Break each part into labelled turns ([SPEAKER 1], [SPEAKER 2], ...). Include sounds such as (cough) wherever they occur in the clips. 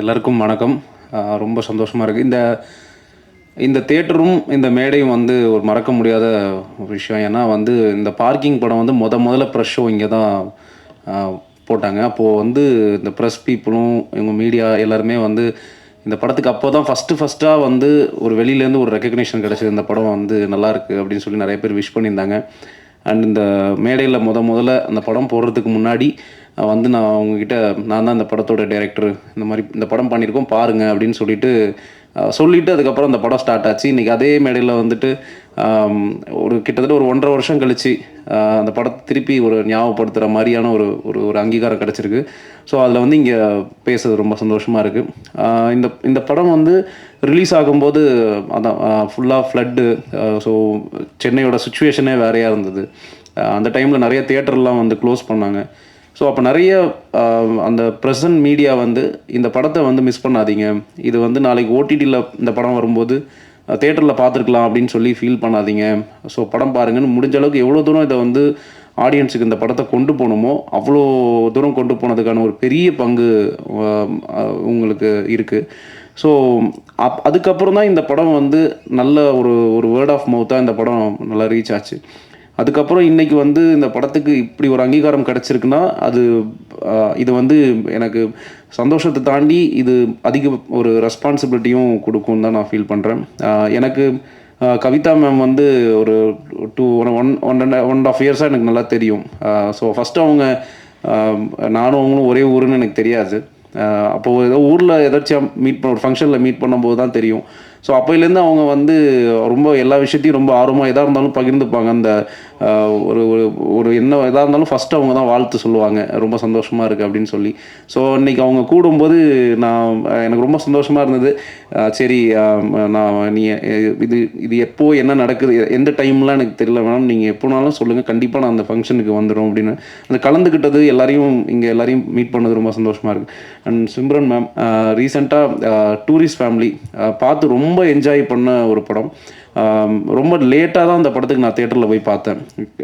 [SPEAKER 1] எல்லாருக்கும் வணக்கம். ரொம்ப சந்தோஷமாக இருக்குது இந்த இந்த தேட்டரும் இந்த மேடையும் வந்து ஒரு மறக்க முடியாத ஒரு விஷயம். ஏன்னா வந்து இந்த பார்க்கிங் படம் வந்து முத முதல்ல ப்ரெஷ் ஷோ இங்கே தான் போட்டாங்க. அப்போது வந்து இந்த ப்ரெஸ் பீப்புளும் இவங்க மீடியா எல்லாருமே வந்து இந்த படத்துக்கு அப்போ தான் ஃபஸ்ட்டு ஃபஸ்ட்டாக வந்து ஒரு வெளியிலேருந்து ஒரு ரெக்கக்னேஷன் கிடச்சிது. இந்த படம் வந்து நல்லாயிருக்கு அப்படின்னு சொல்லி நிறைய பேர் விஷ் பண்ணியிருந்தாங்க. அண்ட் இந்த மேடையில் முத முதல்ல அந்த படம் போடுறதுக்கு முன்னாடி வந்து நான் அவங்கக்கிட்ட நான் தான் இந்த படத்தோட டைரக்டர் இந்த மாதிரி இந்த படம் பண்ணியிருக்கோம் பாருங்க அப்படின்னு சொல்லிட்டு சொல்லிவிட்டு சொல்லிட்டு அதுக்கப்புறம் அந்த படம் ஸ்டார்ட் ஆச்சு. இன்றைக்கி அதே மேடையில் வந்துட்டு ஒரு கிட்டத்தட்ட ஒரு ஒன்றரை வருஷம் கழிச்சு அந்த படத்தை திருப்பி ஒரு ஞாபகப்படுத்துகிற மாதிரியான ஒரு ஒரு ஒரு அங்கீகாரம் கிடச்சிருக்கு. ஸோ அதில் வந்து இங்கே பேசுறது ரொம்ப சந்தோஷமாக இருக்குது இந்த இந்த படம் வந்து ரிலீஸ் ஆகும்போது அதான் ஃபுல்லாக ஃப்ளட்டு ஸோ சென்னையோட சுச்சுவேஷனே வேறையாக இருந்தது. அந்த டைமில் நிறைய தேட்டர்லாம் வந்து க்ளோஸ் பண்ணாங்க. ஸோ அப்போ நிறைய அந்த ப்ரெசன்ட் மீடியா வந்து இந்த படத்தை வந்து மிஸ் பண்ணாதீங்க. இது வந்து நாளைக்கு ஓடிடியில் இந்த படம் வரும்போது தேட்டரில் பார்த்துருக்கலாம் அப்படின்னு சொல்லி ஃபீல் பண்ணாதீங்க. ஸோ படம் பாருங்கன்னு முடிஞ்ச அளவுக்கு எவ்வளோ தூரம் இதை வந்து ஆடியன்ஸுக்கு இந்த படத்தை கொண்டு போகணுமோ அவ்வளோ தூரம் கொண்டு போனதுக்கான ஒரு பெரிய பங்கு உங்களுக்கு இருக்குது ஸோ அப் அதுக்கப்புறம் தான் இந்த படம் வந்து நல்ல ஒரு ஒரு வேர்ட் ஆஃப் மவுத்தாக இந்த படம் நல்லா ரீச் ஆச்சு. அதுக்கப்புறம் இன்றைக்கி வந்து இந்த படத்துக்கு இப்படி ஒரு அங்கீகாரம் கிடைச்சிருக்குன்னா அது இது வந்து எனக்கு சந்தோஷத்தை தாண்டி இது அதிக ஒரு ரெஸ்பான்சிபிலிட்டியும் கொடுக்கும் தான் நான் ஃபீல் பண்ணுறேன் எனக்கு கவிதா மேம் வந்து ஒரு two one one one and one of இயர்ஸாக எனக்கு நல்லா தெரியும். ஸோ ஃபஸ்ட்டு அவங்க நானும் அவங்களும் ஒரே ஊருன்னு எனக்கு தெரியாது. அப்போது ஏதோ ஊரில் எதாச்சியாக மீட் பண்ண ஒரு ஃபங்க்ஷனில் மீட் பண்ணும்போது தான் தெரியும். ஸோ அப்போயிலேருந்து அவங்க வந்து ரொம்ப எல்லா விஷயத்தையும் ரொம்ப ஆர்வமாக எதாக இருந்தாலும் பகிர்ந்துப்பாங்க. அந்த ஒரு ஒரு ஒரு என்ன எதாக இருந்தாலும் ஃபஸ்ட்டு அவங்க தான் வாழ்த்து சொல்லுவாங்க. ரொம்ப சந்தோஷமாக இருக்குது அப்படின்னு சொல்லி. ஸோ இன்றைக்கி அவங்க கூடும்போது நான் எனக்கு ரொம்ப சந்தோஷமாக இருந்தது. சரி நான் நீ இது இது எப்போ என்ன நடக்குது எந்த டைம்லாம் எனக்கு தெரியல மேடம் நீங்கள் எப்போனாலும் சொல்லுங்கள் கண்டிப்பாக நான் அந்த ஃபங்க்ஷனுக்கு வந்துடும் அப்படின்னு. அந்த கலந்துக்கிட்டது எல்லாரையும் இங்கே எல்லாரையும் மீட் பண்ணது ரொம்ப சந்தோஷமாக இருக்குது அண்ட் சிம்ரன் மேம் ரீசெண்டாக டூரிஸ்ட் ஃபேமிலி பார்த்து ரொம்ப ரொம்ப என்ஜாய் பண்ண ஒரு படம். ரொம்ப லேட்டாக தான் அந்த படத்துக்கு நான் தேட்டரில் போய் பார்த்தேன்.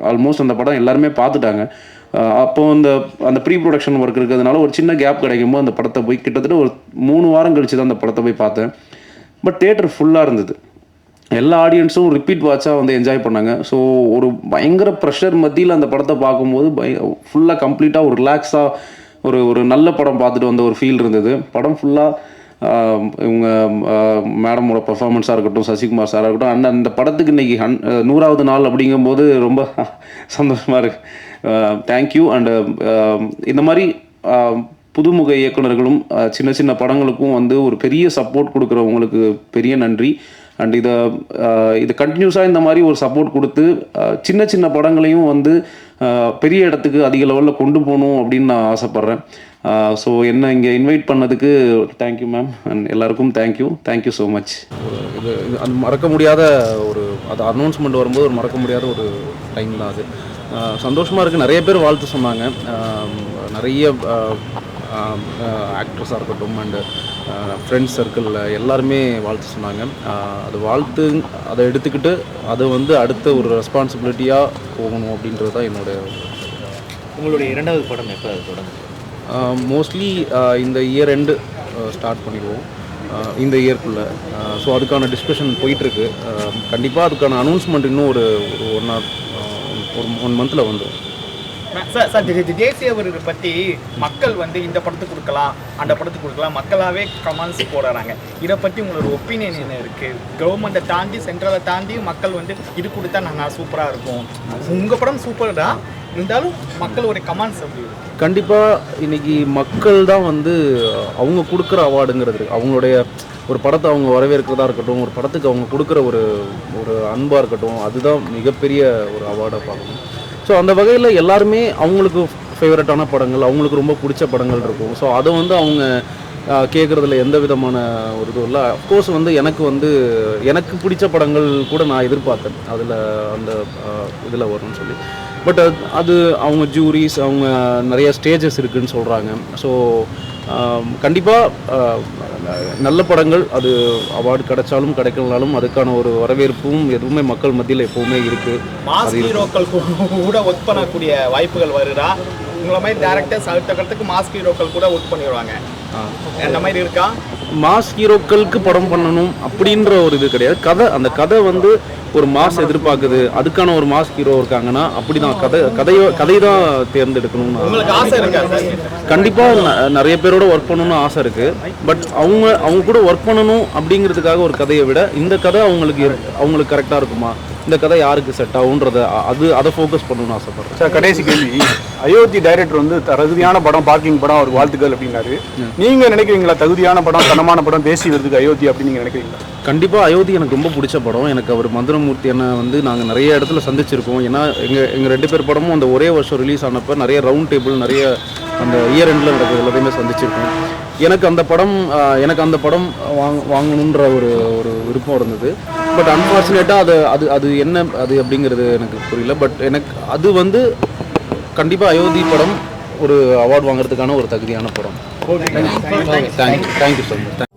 [SPEAKER 1] ஆல்மோஸ்ட் அந்த படம் எல்லாருமே பார்த்துட்டாங்க. அப்போது அந்த அந்த ப்ரீ ப்ரொடக்ஷன் ஒர்க் இருக்கிறதுனால ஒரு சின்ன கேப் கிடைக்கும்போது அந்த படத்தை போய் கிட்டத்தட்ட ஒரு மூணு வாரம் கழிச்சு தான் அந்த படத்தை போய் பார்த்தேன். பட் தேட்டர் ஃபுல்லாக இருந்தது. எல்லா ஆடியன்ஸும் ரிப்பீட் வாட்சாக வந்து என்ஜாய் பண்ணாங்க. ஸோ ஒரு பயங்கர ப்ரெஷர் மத்தியில் அந்த படத்தை பார்க்கும்போது பய ஃபுல்லாக கம்ப்ளீட்டாக ஒரு ரிலாக்ஸாக ஒரு ஒரு நல்ல படம் பார்த்துட்டு வந்த ஒரு ஃபீல் இருந்தது. படம் ஃபுல்லாக இவங்க மேடமோட பர்ஃபார்மன்ஸாக இருக்கட்டும் சசிகுமார் சாராக இருக்கட்டும் அண்ட் அந்த படத்துக்கு இன்றைக்கி ஹன் நூறாவது நாள் அப்படிங்கும்போது ரொம்ப (laughs) சந்தோஷமாக இருக்கு. தேங்க்யூ அண்டு இந்த மாதிரி புதுமுக இயக்குனர்களும் சின்ன சின்ன படங்களுக்கும் வந்து ஒரு பெரிய சப்போர்ட் கொடுக்குறவங்களுக்கு பெரிய நன்றி. அண்ட் இதை இது கண்டினியூஸாக இந்த மாதிரி ஒரு சப்போர்ட் கொடுத்து சின்ன சின்ன படங்களையும் வந்து பெரிய இடத்துக்கு அதிக லெவலில் கொண்டு போகணும் அப்படின்னு நான் ஆசைப்பட்றேன். ஸோ என்ன இங்கே இன்வைட் பண்ணதுக்கு தேங்க்யூ மேம் அண்ட் எல்லாருக்கும் thank you thank you so much
[SPEAKER 2] இது இது மறக்க முடியாத ஒரு அது அனௌன்ஸ்மெண்ட் வரும்போது ஒரு மறக்க முடியாத ஒரு டைம் தான் அது. சந்தோஷமாக இருக்குது நிறைய பேர் வாழ்த்து சொன்னாங்க. நிறைய ஆக்ட்ரஸாக இருக்கட்டும் அண்டு ஃப்ரெண்ட்ஸ் சர்க்கிளில் எல்லாருமே வாழ்த்து சொன்னாங்க. அது வாழ்த்து அதை எடுத்துக்கிட்டு அதை வந்து அடுத்த ஒரு ரெஸ்பான்சிபிலிட்டியாக போகணும் அப்படின்றது தான் என்னோட
[SPEAKER 3] உங்களுடைய இரண்டாவது படம் எப்போ அது தொடங்குது?
[SPEAKER 2] மோஸ்ட்லி இந்த இயர் எண்டு ஸ்டார்ட் பண்ணிடுவோம். இந்த இயர்க்குள்ளே ஸோ அதுக்கான டிஸ்கஷன் போயிட்டுருக்கு. கண்டிப்பாக அதுக்கான அனௌன்ஸ்மெண்ட் இன்னும் ஒரு ஒரு ஒன் ஆர் ஒரு ஒன் மந்தில் வந்துடும்
[SPEAKER 4] சார் சார் தே- தேசிய விருது பற்றி மக்கள் வந்து இந்த படத்துக்கு கொடுக்கலாம் அந்த படத்துக்கு கொடுக்கலாம் மக்களாகவே கமெண்ட்ஸ் போடுறாங்க. இதை பற்றி உங்களோட ஒப்பீனியன் என்ன இருக்குது கவர்மெண்ட்டை தாண்டி சென்ட்ரலை தாண்டி மக்கள் வந்து இது கொடுத்தா நான் சூப்பராக இருக்கும். உங்கள் படம் சூப்பர் தான். இருந்தாலும் மக்களுடைய கமெண்ட்ஸ் அப்படி
[SPEAKER 2] கண்டிப்பாக இன்னைக்கு மக்கள் தான் வந்து அவங்க கொடுக்குற அவார்டுங்கிறது அவங்களுடைய ஒரு படத்தை அவங்க வரவேற்கிறதா இருக்கட்டும் ஒரு படத்துக்கு அவங்க கொடுக்குற ஒரு ஒரு அன்பாக இருக்கட்டும் அதுதான் மிகப்பெரிய ஒரு அவார்டாக பார்க்கணும். ஸோ அந்த வகையில் எல்லாருமே அவங்களுக்கு ஃபேவரட்டான படங்கள் அவங்களுக்கு ரொம்ப பிடிச்ச படங்கள் இருக்கும். ஸோ அதை வந்து அவங்க கேட்குறதுல எந்த விதமான ஒரு இதுவும் இல்லை. அஃப்கோர்ஸ் வந்து எனக்கு வந்து எனக்கு பிடிச்ச படங்கள் கூட நான் எதிர்பார்த்தேன். அதில் அந்த இதில் வரும்னு சொல்லி. பட் அது அவங்க ஜூரிஸ் அவங்க நிறைய ஸ்டேஜஸ் இருக்குதுன்னு சொல்கிறாங்க ஸோ கண்டிப்பாக நல்ல படங்கள் அது அவார்டு கிடைச்சாலும் கிடைக்கலனாலும் அதுக்கான ஒரு வரவேற்பும் எதுவுமே மக்கள் மத்தியில் எப்போவுமே இருக்குது
[SPEAKER 4] மாஸ் ஹீரோக்கள் கூட ஒர்க் பண்ணக்கூடிய வாய்ப்புகள் வருதா? உங்களை மாதிரி டேரக்டர்ஸ் அடுத்த கட்டத்துக்கு மாஸ்க் ஹீரோக்கள் கூட ஒர்க் பண்ணிடுவாங்க. அந்த மாதிரி இருக்கா?
[SPEAKER 1] மாஸ் ஹீரோக்களுக்கு படம் பண்ணணும் அப்படின்ற ஒரு இது கிடையாது. கதை அந்த கதை வந்து ஒரு மாஸ் எதிர்பார்க்குது. அதுக்கான ஒரு மாஸ் ஹீரோ இருக்காங்கன்னா அப்படிதான். கதை கதையோ கதை தான் தேர்ந்தெடுக்கணும்னு
[SPEAKER 4] இருக்கா
[SPEAKER 1] கண்டிப்பாக நிறைய பேரோட ஒர்க் பண்ணணும்னு ஆசை இருக்குது பட் அவங்க அவங்க கூட ஒர்க் பண்ணணும் அப்படிங்கிறதுக்காக ஒரு கதையை விட இந்த கதை அவங்களுக்கு அவங்களுக்கு கரெக்டாக இருக்குமா? இந்த கதை யாருக்கு செட் ஆகுன்றத அது அதை ஃபோக்கஸ் பண்ணணும்னு ஆசைப்பட்றேன்.
[SPEAKER 5] சார் கடைசி கேள்வி. அயோத்தி டைரக்டர் வந்து தகுதியான படம் பார்க்கிங் படம் அவர் வாழ்த்துக்கள் அப்படின்னாரு. நீங்க நினைக்கிறீங்களா தகுதியான படம் தனமான படம் தேசிய விருதுக்கு அயோத்தி அப்படின்னு நீங்க நினைக்கிறீங்களா?
[SPEAKER 1] கண்டிப்பாக அயோத்தி எனக்கு ரொம்ப பிடிச்ச படம். எனக்கு அவர் மதுரமூர்த்தி அண்ணா வந்து நாங்கள் நிறைய இடத்துல சந்திச்சிருக்கோம். ஏன்னா எங்கள் எங்கள் ரெண்டு பேர் படமும் அந்த ஒரே வருஷம் ரிலீஸ் ஆனப்போ நிறைய ரவுண்ட் டேபிள் நிறைய அந்த இயர் எண்டில் நடக்கிறது எல்லாத்தையுமே சந்திச்சிருக்கோம். எனக்கு அந்த படம் எனக்கு அந்த படம் வாங்க வாங்கணுன்ற ஒரு ஒரு விருப்பம் இருந்தது. பட் அன்ஃபார்ச்சுனேட்டாக அது அது அது என்ன அது அப்படிங்கிறது எனக்கு புரியல. பட் எனக்கு அது வந்து கண்டிப்பாக அயோத்தி படம் ஒரு அவார்ட் வாங்குறதுக்கான ஒரு தகுதியான படம். Thank you thank you so much